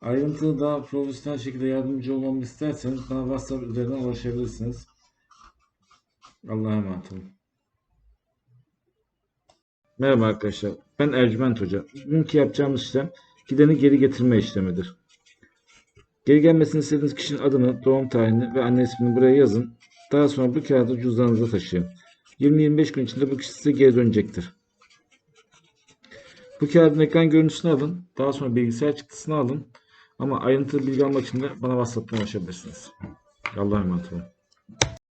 Ayrıntılı daha profesyonel şekilde yardımcı olmamı isterseniz bana WhatsApp üzerinden ulaşabilirsiniz. Allah'a emanet olun. Merhaba arkadaşlar. Ben Ercüment Hoca. Bugünkü yapacağımız işlem gideni geri getirme işlemidir. Geri gelmesini istediğiniz kişinin adını, doğum tarihini ve anne ismini buraya yazın. Daha sonra bu kağıdı cüzdanınıza taşıyın. 20-25 gün içinde bu kişi size geri dönecektir. Bu kağıdın ekran görüntüsünü alın. Daha sonra bilgisayar çıktısını alın. Ama ayrıntılı bilgi almak için de bana WhatsApp'tan ulaşabilirsiniz. Allah'a emanet olun.